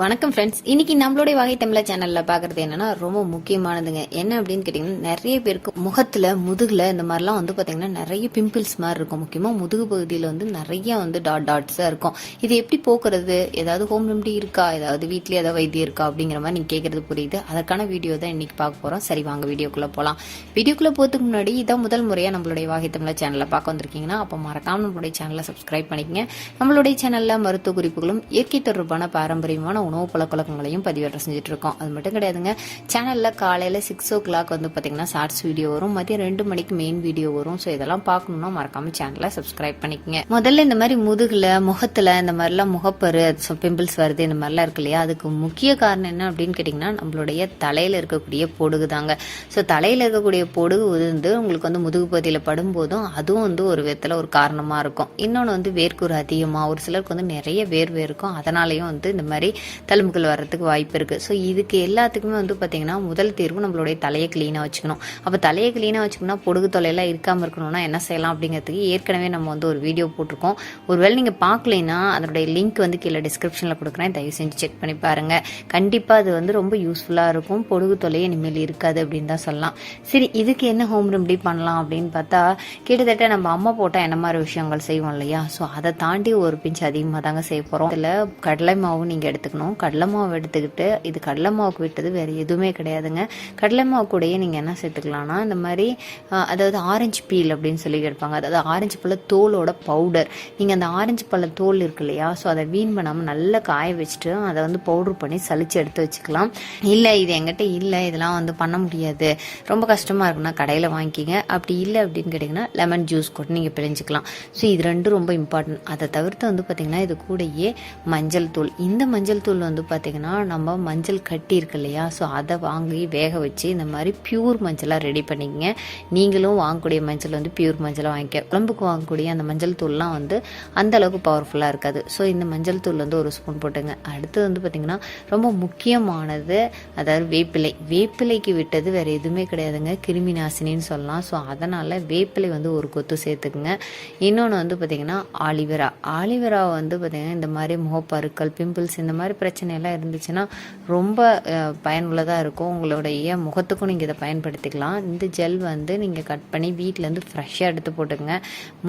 வணக்கம் ஃப்ரெண்ட்ஸ் இன்னைக்கு நம்மளுடைய வகை தமிழ சேனல்ல பாக்குறது என்னன்னா ரொம்ப முக்கியமானதுங்க. என்ன அப்படின்னு கேட்டீங்கன்னா நிறைய பேருக்கு முகத்துல முதுகுல இந்த மாதிரிலாம் வந்து பாத்தீங்கன்னா நிறைய பிம்பிள்ஸ் மாதிரி இருக்கும். முக்கியமா முதுகு பகுதியில வந்து நிறைய வந்து டாட் டாட்ஸா இருக்கும். இது எப்படி போக்குறது? ஏதாவது ஹோம் ரெமடி இருக்கா? ஏதாவது வீட்லயே ஏதாவது வைத்தியம் இருக்கா? அப்படிங்கிற மாதிரி நீங்க கேக்குறது புரியுது. அதற்கான வீடியோ தான் இன்னைக்கு பார்க்க போறோம். சரி வாங்க வீடியோக்குள்ள போலாம். வீடியோக்குள்ள போறதுக்கு முன்னாடி இதான் முதல் முறையா நம்மளுடைய வகை தமிழ சேனல்ல பார்க்க வந்திருக்கீங்கன்னா அப்ப மறக்காம நம்மளுடைய சேனலை சப்ஸ்கிரைப் பண்ணிக்கங்க. நம்மளுடைய சேனல்ல மருத்துவ குறிப்புகளும் இயற்கை தொடர்பான பாரம்பரியமான உணவு பழக்கவழக்கங்களையும் பதிவேற்றம் செஞ்சுட்டு இருக்கோம் அது மட்டும் கிடையாதுங்க. சேனல்ல காலையில சிக்ஸ் ஓ கிளாக் வந்து பாத்தீங்கன்னா ஷார்ட்ஸ் வீடியோ வரும். மதியம் ரெண்டு மணிக்கு மெயின் வீடியோ வரும். ஸோ இதெல்லாம் பார்க்கணும்னா மறக்காம சேனலை சப்ஸ்கிரைப் பண்ணிக்கங்க. முதல்ல இந்த மாதிரி முதுகுல முகத்துல இந்த மாதிரிலாம் முகப்பரு பிம்பிள்ஸ் வருது இந்த மாதிரிலாம் இருக்கு இல்லையா? அதுக்கு முக்கிய காரணம் என்ன அப்படின்னு கேட்டிங்கன்னா நம்மளுடைய தலையில இருக்கக்கூடிய பொடுகு தாங்க. ஸோ தலையில இருக்கக்கூடிய பொடுகு உதிர்ந்து உங்களுக்கு வந்து முதுகு பகுதியில் படும்போதும் அதுவும் வந்து ஒரு விதத்தில் ஒரு காரணமா இருக்கும். இன்னொன்று வந்து வேர்க்கூறு அதிகமாக ஒரு சிலருக்கு வந்து நிறைய வேர்வை இருக்கும். அதனாலையும் வந்து இந்த மாதிரி தழும்புகள் வர்றதுக்கு வாய்ப்பு இருக்குது ஸோ இதுக்கு எல்லாத்துக்குமே வந்து பார்த்தீங்கன்னா முதல் தேர்வு நம்மளுடைய தலையை க்ளீனாக வச்சுக்கணும். அப்போ தலையை க்ளீனாக வச்சுக்கணும்னா பொடுகு தொலையெல்லாம் இருக்காமல் இருக்கணும்னா என்ன செய்யலாம் அப்படிங்கிறதுக்கு ஏற்கனவே நம்ம வந்து ஒரு வீடியோ போட்டிருக்கோம். ஒருவேளை நீங்கள் பார்க்கலைன்னா அதனுடைய லிங்க் வந்து கீழே டிஸ்கிரிப்ஷனில் கொடுக்குறேன். தயவு செஞ்சு செக் பண்ணி பாருங்கள் கண்டிப்பாக அது வந்து ரொம்ப யூஸ்ஃபுல்லாக இருக்கும். பொடுகு தொலையை இனிமேல் இருக்காது அப்படின்னு தான் சொல்லலாம். சரி இதுக்கு என்ன ஹோம் ரெமடி பண்ணலாம் அப்படின்னு பார்த்தா கிட்டத்தட்ட நம்ம அம்மா போட்டால் என்ன மாதிரி விஷயங்கள் செய்வோம் இல்லையா? ஸோ அதை தாண்டி ஒரு பிஞ்ச் அதிகமாக தாங்க செய்ய போகிறோம் இதில் கடலை மாவு நீங்கள் எடுத்துக்கணும். கடலை மாவு எடுத்துக்கிட்டு இது கடலை மாவுக்கு விட்டது வேறு எதுவுமே கிடையாதுங்க. கடலை மாவு கூடயே நீங்கள் என்ன சேர்த்துக்கலாம்னா இந்த மாதிரி அதாவது ஆரஞ்சு பீல் அப்படின்னு சொல்லி கேட்பாங்க. அதாவது ஆரஞ்சு பழ தோலோட பவுடர் நீங்கள் அந்த ஆரஞ்சு பழ தோல் இருக்கு இல்லையா ஸோ அதை வீண் பண்ணாமல் நல்லா காய வச்சுட்டு அதை வந்து பவுடர் பண்ணி சளிச்சு எடுத்து வச்சுக்கலாம். இல்லை இது எங்கிட்ட இல்லை இதெல்லாம் வந்து பண்ண முடியாது. ரொம்ப கஷ்டமாக இருக்குன்னா கடையில் வாங்கிக்கிங்க. அப்படி இல்லை அப்படின்னு கேட்டிங்கன்னா லெமன் ஜூஸ் கூட நீங்கள் பிழிஞ்சிக்கலாம் ஸோ இது ரெண்டும் ரொம்ப இம்பார்ட்டன்ட் அதை தவிர்த்து வந்து பார்த்திங்கன்னா இது கூடயே மஞ்சள் தூள். இந்த மஞ்சள் தூள் வந்து பார்த்திங்கன்னா நம்ம மஞ்சள் கட்டி இருக்கு இல்லையா? ஸோ அதை வாங்கி வேக வச்சு இந்த மாதிரி பியூர் மஞ்சளாக ரெடி பண்ணிக்கங்க. நீங்களும் வாங்கக்கூடிய மஞ்சள் வந்து பியூர் மஞ்சளாக வாங்கிக்க. குழம்புக்கு வாங்கக்கூடிய அந்த மஞ்சள் தூள்லாம் வந்து அந்த அளவுக்கு பவர்ஃபுல்லாக இருக்காது. ஸோ இந்த மஞ்சள் தூள் வந்து ஒரு ஸ்பூன் போட்டுங்க. அடுத்து வந்து பார்த்திங்கன்னா ரொம்ப முக்கியமானது அதாவது வேப்பிலை. வேப்பிலைக்கு விட்டது வேறு எதுவுமே கிடையாதுங்க. கிருமி நாசினின்னு சொல்லலாம். ஸோ அதனால் வேப்பிலை வந்து ஒரு கொத்து சேர்த்துக்குங்க. இன்னொன்று வந்து பார்த்திங்கன்னா ஆலிவரா ஆலிவரா வந்து பார்த்திங்கன்னா இந்த மாதிரி முகப்பருக்கள் பிம்பிள்ஸ் இந்த மாதிரி பிரச்சனை எல்லாம் இருந்துச்சுன்னா ரொம்ப பயனுள்ளதாக இருக்கும். உங்களுடைய முகத்துக்கும் நீங்கள் இதை பயன்படுத்திக்கலாம். இந்த ஜெல் வந்து நீங்கள் கட் பண்ணி வீட்டிலேருந்து ஃப்ரெஷ்ஷாக எடுத்து போட்டுக்கோங்க.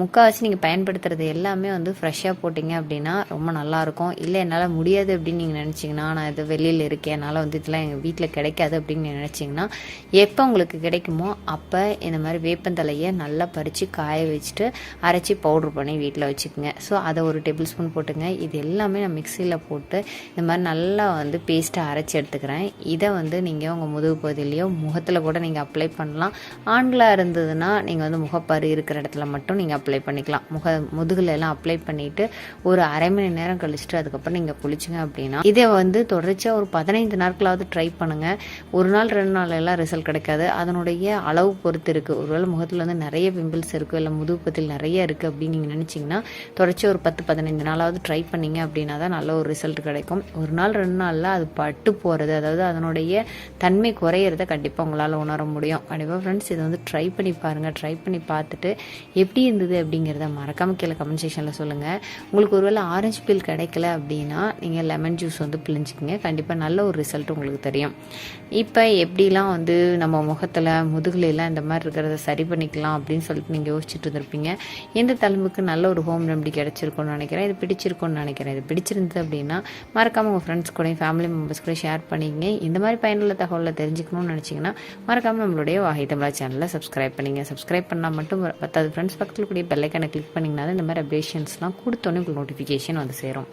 முக்கால்வாசி நீங்கள் பயன்படுத்துறது எல்லாமே வந்து ஃப்ரெஷ்ஷாக போட்டிங்க அப்படின்னா ரொம்ப நல்லாயிருக்கும் இல்லை என்னால் முடியாது அப்படின்னு நீங்கள் நினச்சிங்கன்னா நான் இது வெளியில் இருக்கேன் என்னால் வந்து இதெல்லாம் எங்கள் வீட்டில் கிடைக்காது அப்படின்னு நினச்சிங்கன்னா எப்போ உங்களுக்கு கிடைக்குமோ அப்போ இந்த மாதிரி வேப்பந்தலையை நல்லா பறித்து காய வச்சுட்டு அரைச்சி பவுடர் பண்ணி வீட்டில் வச்சுக்கோங்க. ஸோ அதை ஒரு டேபிள் ஸ்பூன் போட்டுங்க. இது எல்லாமே நான் மிக்சியில் போட்டு இந்த மாதிரி நல்லா வந்து பேஸ்ட்டாக அரைச்சி எடுத்துக்கிறேன். இதை வந்து நீங்கள் உங்கள் முதுகு பகுதியிலையோ முகத்தில் கூட நீங்கள் அப்ளை பண்ணலாம். ஆண்களாக இருந்ததுன்னா நீங்கள் வந்து முகப்பரு இருக்கிற இடத்துல மட்டும் நீங்கள் அப்ளை பண்ணிக்கலாம். முக முதுகில் எல்லாம் அப்ளை பண்ணிவிட்டு ஒரு அரை மணி நேரம் கழிச்சுட்டு அதுக்கப்புறம் நீங்கள் குளிச்சிங்க அப்படின்னா இதை வந்து தொடர்ச்சியாக ஒரு பதினைந்து நாட்களாவது ட்ரை பண்ணுங்கள் ஒரு நாள் ரெண்டு நாள் எல்லாம் ரிசல்ட் கிடைக்காது. அதனுடைய அளவு பொறுத்து இருக்குது ஒருவேளை முகத்தில் வந்து நிறைய பிம்பிள்ஸ் இருக்குது இல்லை முதுகு பகுதியில் நிறைய இருக்குது அப்படின்னு நீங்கள் நினச்சிங்கன்னா தொடர்ச்சியாக ஒரு பத்து பதினைந்து நாளாவது ட்ரை பண்ணிங்க அப்படின்னா தான் நல்ல ஒரு ரிசல்ட் கிடைக்கும். ஒரு நாள் ரெண்டு நாளில் அது பட்டு போகிறது அதாவது அதனுடைய தன்மை குறையிறத கண்டிப்பாக உங்களால் உணர முடியும். கண்டிப்பாக ஃப்ரெண்ட்ஸ் இதை வந்து ட்ரை பண்ணி பாருங்கள் ட்ரை பண்ணி பார்த்துட்டு எப்படி இருந்தது அப்படிங்கிறத மறக்காம கீழே கமெண்ட் செக்ஷனில் சொல்லுங்கள் உங்களுக்கு ஒருவேளை ஆரஞ்சு பீல் கிடைக்கல அப்படின்னா நீங்கள் லெமன் ஜூஸ் வந்து பிழிஞ்சிக்கங்க. கண்டிப்பாக நல்ல ஒரு ரிசல்ட் உங்களுக்கு தெரியும். இப்போ எப்படிலாம் வந்து நம்ம முகத்தில் முதுகுல இந்த மாதிரி இருக்கிறத சரி பண்ணிக்கலாம் அப்படின்னு சொல்லிட்டு நீங்கள் யோசிச்சுட்டு இருந்திருப்பீங்க. எந்த தலைமுக்கு நல்ல ஒரு ஹோம் ரெமடி கிடைச்சிருக்கும்னு நினைக்கிறேன். இது பிடிச்சிருக்கும்னு நினைக்கிறேன். இது பிடிச்சிருந்தது அப்படின்னா மறக்காமல் உங்கள் ஃப்ரெண்ட்ஸ் கூடயும் ஃபேமிலி மெம்பர்ஸ் கூட ஷேர் பண்ணிங்க இந்த மாதிரி பயனுள்ள தகவலை தெரிஞ்சுக்கணும்னு நினச்சிங்கன்னா மறக்காமல் நம்மளுடைய வாகை தமிழா சேனலை சப்ஸ்கிரைப் பண்ணிங்க. சப்ஸ்கிரைப் பண்ணால் மட்டும் பத்தாவது ஃப்ரெண்ட்ஸ் பக்கத்தில் கூடிய பெல்லைக்கான கிளிக் பண்ணிங்கன்னா இந்த மாதிரி அப்டேஷன்ஸ்லாம் கொடுத்தோன்னே உங்களுக்கு நோட்டிஃபிகேஷன் வந்து சேரும்.